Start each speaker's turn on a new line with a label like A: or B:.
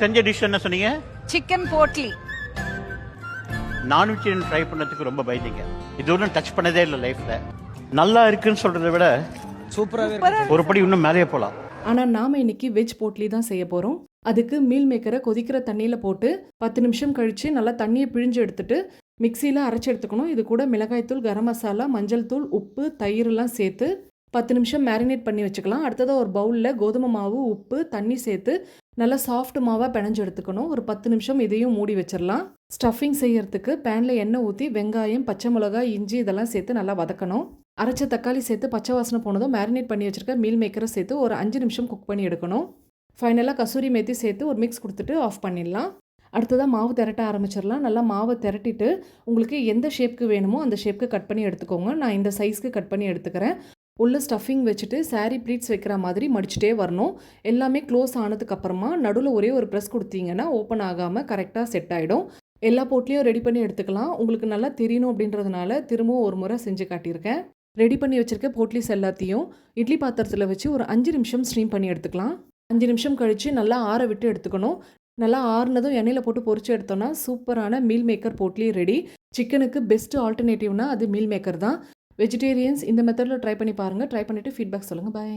A: செஞ்ச டிஷ் என்ன சொன்னீங்க?
B: சிக்கன் போட்லி
A: நான்வெஜிடேரியன் ட்ரை பண்ணதுக்கு ரொம்ப பயந்தீங்க. இது ஒன்றும் டச் பண்ணதே இல்லை லைஃப்ல நல்லா இருக்குன்னு சொல்றதை விட
C: சூப்பராகவே
A: ஒரு படி இன்னும் மேலேயே போகலாம்
D: ஆனால் நாம் இன்னைக்கு வெஜ் போட்லி தான் செய்ய போகிறோம் அதுக்கு மீல் மேக்கரை கொதிக்கிற தண்ணியில் போட்டு பத்து நிமிஷம் கழித்து நல்லா தண்ணியை பிழிஞ்சு எடுத்துட்டு மிக்சியில் அரைச்சி எடுத்துக்கணும். இது கூட மிளகாய்த்தூள் கரம் மசாலா மஞ்சள் தூள் உப்பு தயிரெல்லாம் சேர்த்து பத்து நிமிஷம் மேரினேட் பண்ணி வச்சுக்கலாம். அடுத்ததாக ஒரு பவுலில் கோதுமை மாவு உப்பு தண்ணி சேர்த்து நல்லா சாஃப்ட் மாவாக பிணைஞ்சு எடுத்துக்கணும். ஒரு பத்து நிமிஷம் இதையும் மூடி வச்சிடலாம் ஸ்டஃபிங் செய்யறதுக்கு பேனில் எண்ணெய் ஊற்றி வெங்காயம் பச்சை மிளகாய் இஞ்சி இதெல்லாம் சேர்த்து நல்லா வதக்கணும். அரைச்ச தக்காளி சேர்த்து பச்சை வாசனை போனதும் மேரினேட் பண்ணி வச்சிருக்க மீல் மேக்கரை சேர்த்து ஒரு அஞ்சு நிமிஷம் குக் பண்ணி எடுக்கணும். ஃபைனலாக கசூரி மேத்தி சேர்த்து ஒரு மிக்ஸ் கொடுத்துட்டு ஆஃப் பண்ணிடலாம். அடுத்ததாக மாவு திரட்ட ஆரம்பிச்சிடலாம் நல்லா மாவை திரட்டிட்டு உங்களுக்கு எந்த ஷேப்க்கு வேணுமோ அந்த ஷேப்க்கு கட் பண்ணி எடுத்துக்கோங்க. நான் இந்த சைஸ்க்கு கட் பண்ணி எடுத்துக்கிறேன். உள்ள ஸ்டஃபிங் வச்சுட்டு சாரீ ப்ளீட்ஸ் வைக்கிற மாதிரி மடிச்சுட்டே வரணும். எல்லாமே க்ளோஸ் ஆனதுக்கப்புறமா நடுவில் ஒரே ஒரு ப்ரெஸ் கொடுத்தீங்கன்னா ஓப்பன் ஆகாமல் கரெக்டாக செட் ஆகிடும் எல்லா போட்லேயும் ரெடி பண்ணி எடுத்துக்கலாம். உங்களுக்கு நல்லா தெரியணும் அப்படின்றதுனால திரும்பவும் ஒரு முறை செஞ்சு காட்டியிருக்கேன். ரெடி பண்ணி வச்சுருக்க போட்லிஸ் எல்லாத்தையும் இட்லி பாத்திரத்தில் வச்சு ஒரு அஞ்சு நிமிஷம் ஸ்ட்ரீம் பண்ணி எடுத்துக்கலாம். அஞ்சு நிமிஷம் கழித்து நல்லா ஆற விட்டு எடுத்துக்கணும். நல்லா ஆறுனதும் எண்ணெயில் போட்டு பொறிச்சு எடுத்தோன்னா சூப்பரான மீல் மேக்கர் போட்லி ரெடி சிக்கனுக்கு பெஸ்ட் ஆல்டர்னேட்டிவ்னா அது மீல் மேக்கர் தான். வெஜிடேரியன்ஸ் இந்த மெத்தடில் ட்ரை பண்ணி பாருங்கள் ட்ரை பண்ணிவிட்டு ஃபீட்பேக் சொல்லுங்கள் பாய்